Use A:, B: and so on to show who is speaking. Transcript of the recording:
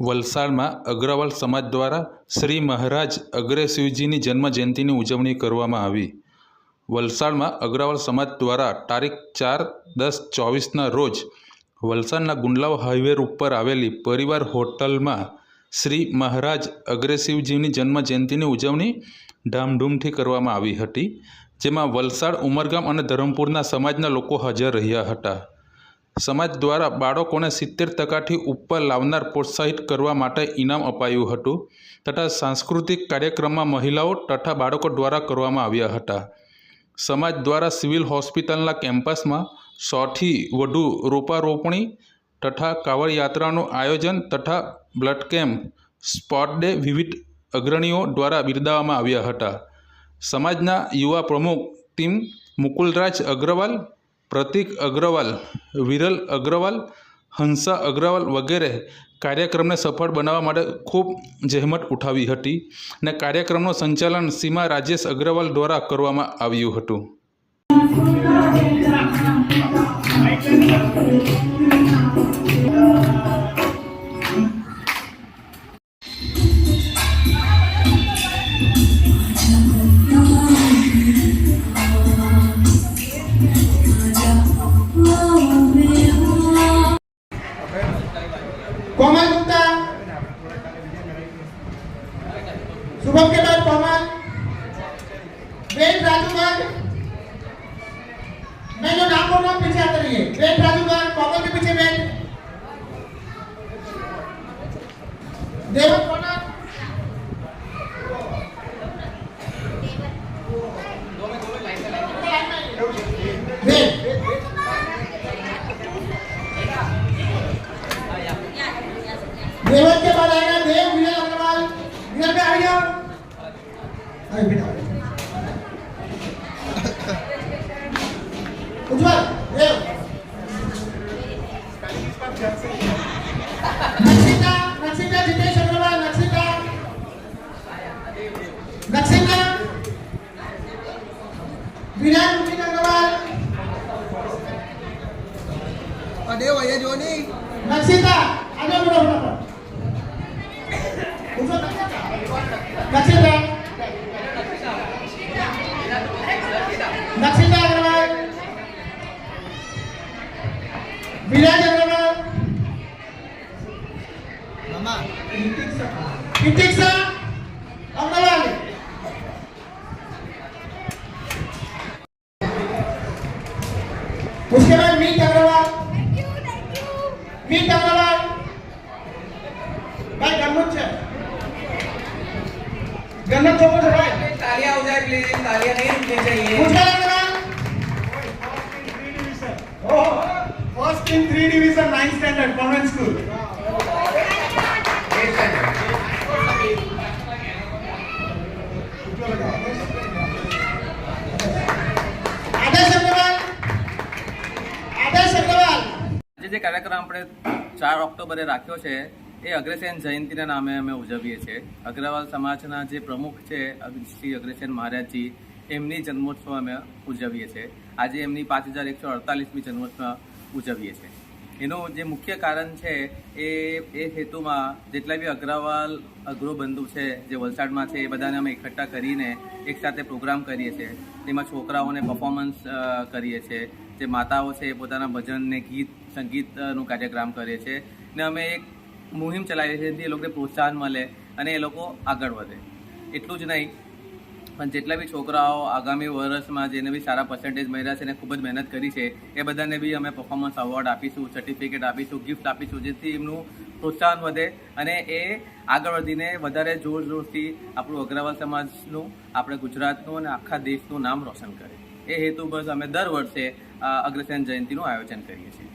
A: વલસાડમાં અગ્રવાલ સમાજ દ્વારા શ્રી મહારાજ અગ્રેશિવજીની જન્મજયંતિની ઉજવણી કરવામાં આવી. વલસાડમાં અગ્રવાલ સમાજ દ્વારા તારીખ ચાર દસ ચોવીસના રોજ વલસાડના ગુંડલાવ હાઈવે ઉપર આવેલી પરિવાર હોટલમાં શ્રી મહારાજ અગ્રેશિવજીની જન્મજયંતિની ઉજવણી ધામધૂમથી કરવામાં આવી હતી, જેમાં વલસાડ, ઉમરગામ અને ધરમપુરના સમાજના લોકો હાજર રહ્યા હતા. સમાજ દ્વારા બાળકોને સિત્તેર ટકાથી ઉપર લાવનાર પ્રોત્સાહિત કરવા માટે ઇનામ અપાયું હતું તથા સાંસ્કૃતિક કાર્યક્રમમાં મહિલાઓ તથા બાળકો દ્વારા કરવામાં આવ્યા હતા. સમાજ દ્વારા સિવિલ હોસ્પિટલના કેમ્પસમાં સોથી વધુ રોપારોપણી તથા કાવડ યાત્રાનું આયોજન તથા બ્લડ કેમ્પ, સ્પોટ ડે વિવિધ અગ્રણીઓ દ્વારા બિરદાવવામાં આવ્યા હતા. સમાજના યુવા પ્રમુખ ટીમ મુકુલરાજ અગ્રવાલ પ્રતિક અગ્રવાલ, વિરલ અગ્રવાલ, હંસા અગ્રવાલ વગેરે કાર્યક્રમને સફળ બનાવવા માટે ખૂબ જહેમત ઉઠાવી હતી અને કાર્યક્રમનું સંચાલન સીમા રાજેશ અગ્રવાલ દ્વારા કરવામાં આવ્યું હતું
B: Thank you. शुभम के बाद कोमल वेद राजूगर मैं जो नाम बोल रहा हूँ पीछे आते रहिए वेद Ayo beda. Ujwal, ayo. Naksita, Naksita Jitesh Agarwal, Naksita.
C: Naksita. Viran Rumin
B: Agarwal. Adew ayo ya, Joni. Naksita, ayo berapa? विराज अग्रवाल
C: મામા
B: प्रतीक्षा अग्रवाल उसके बाद मीत अग्रवाल मीत अग्रवाल भाई गन्नत છે गन्नत छोको છે भाई
D: तालियां हो जाए प्लीज तालियां नहीं रुकनी चाहिए
E: in 3 division 9 standard convent school.
F: જે કાર્યક્રમ આપણે ચાર ઓક્ટોબરે રાખ્યો છે એ અગ્રેસેન જયંતિના નામે અમે ઉજવીએ છીએ. અગ્રવાલ સમાજના જે પ્રમુખ છે શ્રી અગ્રેસેન મહારાજજી એમની જન્મોત્સવ અમે ઉજવીએ છીએ. આજે એમની પાંચ હજાર એકસો અડતાલીસમી જન્મોત્સવ ઉજવીએ છીએ. એનું જે મુખ્ય કારણ છે, એ એ હેતુમાં જેટલા બી અગ્રવાલ, અગ્રોબંધુ છે, જે વલસાડમાં છે, એ બધાને અમે એકઠા કરીને એકસાથે પ્રોગ્રામ કરીએ છીએ. તેમાં છોકરાઓને પરફોર્મન્સ કરીએ છીએ. જે માતાઓ છે, એ પોતાના ભજન ને ગીત સંગીતનું કાર્યક્રમ કરે છે. ને અમે એક મુહિમ ચલાવીએ છીએ જેથી એ લોકોને પ્રોત્સાહન મળે અને એ લોકો આગળ વધે. એટલું જ નહીં પણ જેટલા બી છોકરાઓ આગામી વર્ષમાં જેને બી સારા પર્સન્ટેજ મળ્યા છે અને ખૂબ જ મહેનત કરી છે, એ બધાને બી અમે પર્ફોમન્સ અવોર્ડ આપીશું સર્ટિફિકેટ આપીશું ગિફ્ટ આપીશું, જેથી એમનું પ્રોત્સાહન વધે અને એ આગળ વધીને વધારે જોર જોરથી આપણું અગ્રવાલ સમાજનું, આપણે ગુજરાતનું અને આખા દેશનું નામ રોશન કરે. એ હેતુ બસ અમે દર વર્ષે અગ્રસેન જયંતિનું આયોજન કરીએ છીએ.